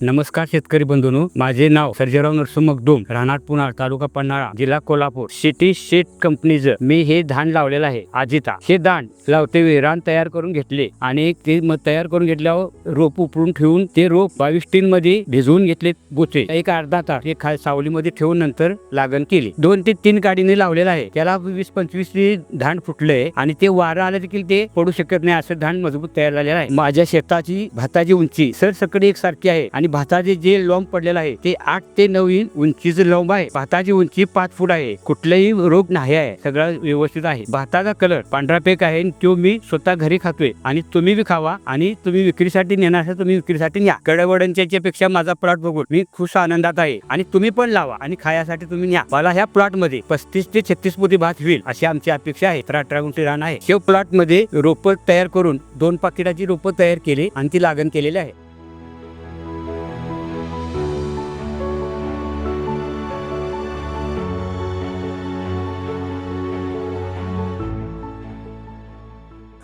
नमस्कार शेतकरी बंधूंनो. माझे नाव सर्जेराव नरसुमक डोम राहणार पुणार तालुका पन्हाळा जिल्हा कोल्हापूर. सिटी शेट कंपनीचं मी हे धान लावलेलं आहे. आजिता. हे धान लावते रान तयार करून घेतले आणि ते मग तयार करून घेतल्यावर रोप उपडून ठेवून ते रोप बावीस टीन मध्ये भिजवून घेतले गोचे. एक अर्धा तास हे खाल सावलीमध्ये ठेवून नंतर लागण केली. दोन ते तीन गाडीने लावलेलं आहे. त्याला वीस पंचवीस ते धान फुटलंय आणि ते वारं आलं देखील ते पडू शकत नाही. असं धान मजबूत तयार झालेलं आहे. माझ्या शेताची भाताची उंची सरसकडी एकसारखी आहे आणि भाताचे जे लोंब पडलेलं आहे ते आठ ते नऊ इंच उंचीचं लोंब आहे. भाताची उंची पाच फूट आहे. कुठलाही रोग नाही आहे. सगळं व्यवस्थित आहे. भाताचा कलर पांढरा पेक आहे आणि तो मी स्वतः घरी खातोय. आणि तुम्ही बी खावा आणि तुम्ही विक्रीसाठी नेणार तुम्ही विक्रीसाठी न्या. कडवडंच्या पेक्षा माझा प्लॉट बघून मी खुश आनंदात आहे. आणि तुम्ही पण लावा आणि खायासाठी तुम्ही न्या. मला ह्या प्लॉटमध्ये पस्तीस ते छत्तीस पोती भात होईल अशी आमची अपेक्षा आहे. तर अठरा गुंठे रान आहे. शेव प्लॉटमध्ये रोपं तयार करून दोन पाकिटाची रोपं तयार केली आणि ती लागण केलेली आहे.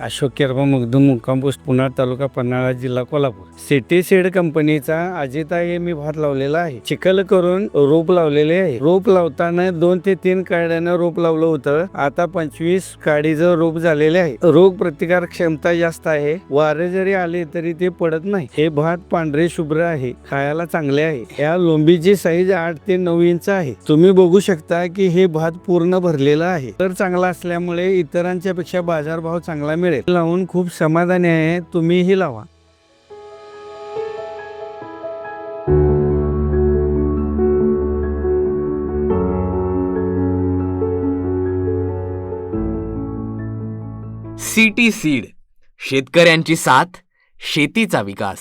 अशोक केरबा मुगदूम मुक्काम पोस्ट पुणार तालुका पन्हाळा जिल्हा कोल्हापूर. सिटी सीड कंपनीचा अजिता हे मी भात लावलेला आहे. चिखल करून रोप लावलेले आहे. रोप लावताना दोन ते तीन काड्यानं रोप लावलं होतं. आता पंचवीस काडीचं रोप झालेले आहे. रोग प्रतिकार क्षमता जास्त आहे. वारे जरी आले तरी ते पडत नाही. हे भात पांढरे शुभ्र आहे. खायला चांगले आहे. या लोंबीची साईज आठ ते नऊ इंच आहे. तुम्ही बघू शकता की हे भात पूर्ण भरलेलं आहे. तर चांगला असल्यामुळे इतरांच्या पेक्षा बाजारभाव चांगला मिळेल लावून खूप समाधानी आहे. तुम्हीही लावा. City seed. शेतकऱ्यांची साथ शेतीचा विकास.